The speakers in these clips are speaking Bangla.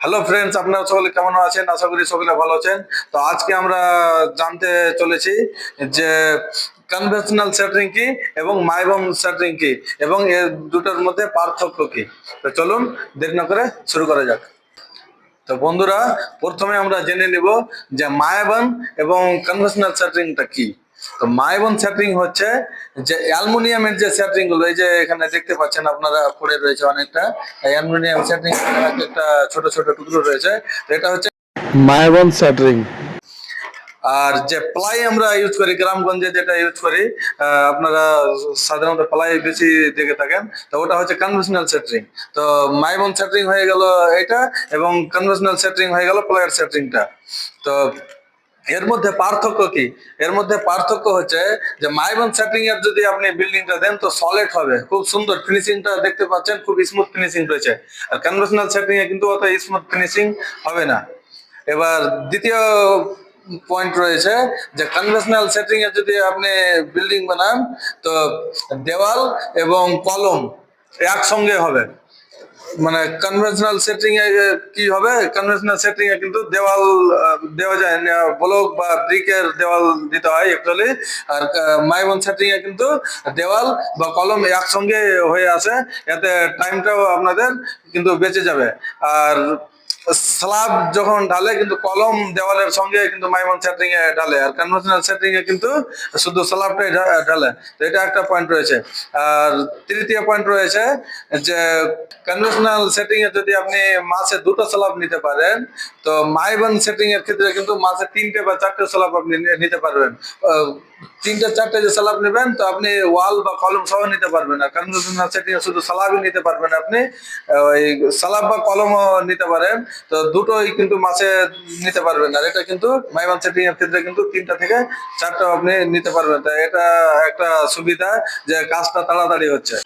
হ্যালো ফ্রেন্ডস আপনারা সকলে কেমন আছেন? আশা করি সকলে ভালো আছেন। তো আজকে আমরা জানতে চলেছি যে কনভেনশনাল সেটিং কি এবং মাইবম সেটিং কি এবং এর দুটোর মধ্যে পার্থক্য কি? তো চলুন দেরি না করে শুরু করা যাক। তো বন্ধুরা, প্রথমে আমরা জেনে নিব যে মায়াবন এবং কনভেনশনাল সেটিংটা কি। তো মায়াবন সেটিং হচ্ছে যে অ্যালুমিনিয়ামের যে সেটিংগুলো এই যে এখানে দেখতে পাচ্ছেন আপনারা পড়ে রয়েছে অনেকটা অ্যালুমিনিয়াম সেটিং একটা ছোট ছোট টুকরো রয়েছে তো এটা হচ্ছে মায়াবন স্যাটারিং আর যে প্লাই আমরা ইউজ করি গ্রামগঞ্জে যেটা ইউজ করি আপনারা সাধারণত প্লাই বেশি দেখে থাকেন তো ওটা হচ্ছে কনভেনশনাল সেটিং তো মাইবন সেটিং হয়ে গেল এটা এবং কনভেনশনাল সেটিং হয়ে গেল প্লাইয়ের সেটিংটা। তো এর মধ্যে পার্থক্য কি? এর মধ্যে পার্থক্য হচ্ছে যে মাইবন সেটিং এর যদি আপনি বিল্ডিংটা দেন, তো সলিড হবে। খুব সুন্দর ফিনিশিংটা দেখতে পাচ্ছেন, খুব স্মুথ ফিনিশিং রয়েছে। আর কনভেনশনাল সেটিং এ কিন্তু অত স্মুথ ফিনিশিং হবে না। এবার দ্বিতীয় পয়েন্ট রয়েছে যে কনভেনশনাল সেটিং এ যদি আপনি বিল্ডিং বানান, তো দেওয়াল এবং কলম একসঙ্গে হবে। মানে কনভেনশনাল সেটিং এ কি হবে? কনভেনশনাল সেটিং এ কিন্তু দেওয়াল দেওয়া যায় না। ব্লক বা ব্রিকের দেওয়াল দিতে হয় অ্যাকচুয়ালি আর মাইমন সেটিং এ কিন্তু দেওয়াল বা কলম একসঙ্গে হয়ে আছে। এতে টাইমটাও আপনাদের কিন্তু বেঁচে যাবে। আর স্ল্যাব যখন ঢালে কিন্তু কলম দেওয়ালের সঙ্গে কিন্তু মাইমন সেটিং এ ঢালে, আর কনভেনশনাল সেটিং এ কিন্তু শুধু স্ল্যাবটাই ঢালে। তো এটা একটা পয়েন্ট রয়েছে। আর তৃতীয় পয়েন্ট রয়েছে যে কনভেনশনাল সেটিং এ যদি আপনি মাসে দুটো স্ল্যাব নিতে পারেন, তো মাইবন সেটিং এর ক্ষেত্রে কিন্তু মাসে তিনটে বা চারটে স্ল্যাব আপনি নিতে পারবেন। তিনটে, চারটে যে স্ল্যাব নেবেন, তো আপনি ওয়াল বা কলম সহ নিতে পারবেন। আর এ শুধু স্ল্যাবই নিতে পারবেন আপনি ওই সালাব বা কলমও নিতে পারেন, তো দুটোই কিন্তু মাসে নিতে পারবেন। আর এটা কিন্তু মাইবান সেটিং এর ক্ষেত্রে কিন্তু তিনটা থেকে চারটা আপনি নিতে পারবেন। তাই এটা একটা সুবিধা যে কাজটা তাড়াতাড়ি হচ্ছে।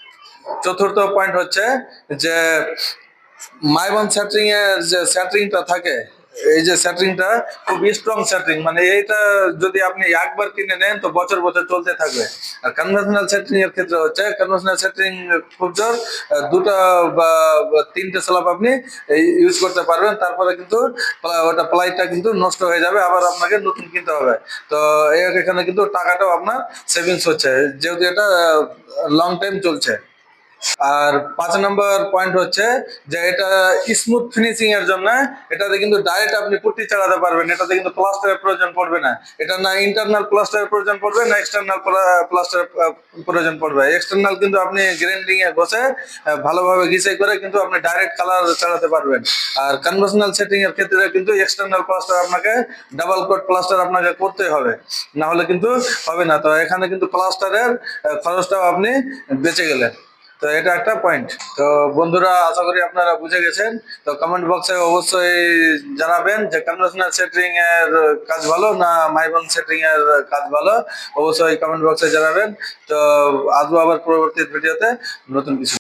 চতুর্থ পয়েন্ট হচ্ছে যে মাইবান সেটিং এর যে সেটিংটা থাকে এই যে সেটিংটা খুব স্ট্রং সেটিং মানে এইটা যদি আপনি একবার কিনে নেন তো বছর বছর চলতে থাকবে। আর কনভেনশনাল সেটিং এর ক্ষেত্রে হচ্ছে কনভেনশনাল সেটিং খুব জোর দুটো বা তিনটে স্ল্যাব আপনি ইউজ করতে পারবেন, তারপরে কিন্তু ওটা প্লাইটা কিন্তু নষ্ট হয়ে যাবে, আবার আপনাকে নতুন কিনতে হবে। তো এখানে কিন্তু টাকাটাও আপনার সেভিংস হচ্ছে, যেহেতু এটা লং টাইম চলছে। আর পাঁচ নম্বর পয়েন্ট হচ্ছে যে এটা স্মুথ ফিনিশিং এর জন্য এটাতে কিন্তু ডাইরেক্ট আপনি পুট্টি চালাতে পারবেন, এটাতে কিন্তু প্লাস্টারের প্রয়োজন পড়বে না। এটা না ইন্টারনাল প্লাস্টারের প্রয়োজন পড়বে, না এক্সটার্নাল প্লাস্টারের প্রয়োজন পড়বে। এক্সটার্নাল কিন্তু আপনি গ্রাইন্ডিং এ বসে ভালোভাবে ঘিসে করে কিন্তু আপনি ডাইরেক্ট কালার চালাতে পারবেন। আর কনভেনশনাল সেটিং এর ক্ষেত্রে কিন্তু এক্সটার্নাল প্লাস্টার আপনাকে ডাবল কোট প্লাস্টার আপনাকে করতে হবে। না হলে কিন্তু হবে না। তো এখানে কিন্তু প্লাস্টারের খরচটাও আপনি বেঁচে গেলেন। তো এটা একটা পয়েন্ট তো বন্ধুরা, আশা করি আপনারা বুঝে গেছেন। তো কমেন্ট বক্সে অবশ্যই জানাবেন যে কনভেনশনাল সেটিং এর কাজ ভালো না মাইবন সেটিং এর কাজ ভালো। অবশ্যই কমেন্ট বক্সে জানাবেন। তো আসব আবার পরবর্তী ভিডিওতে নতুন কিছু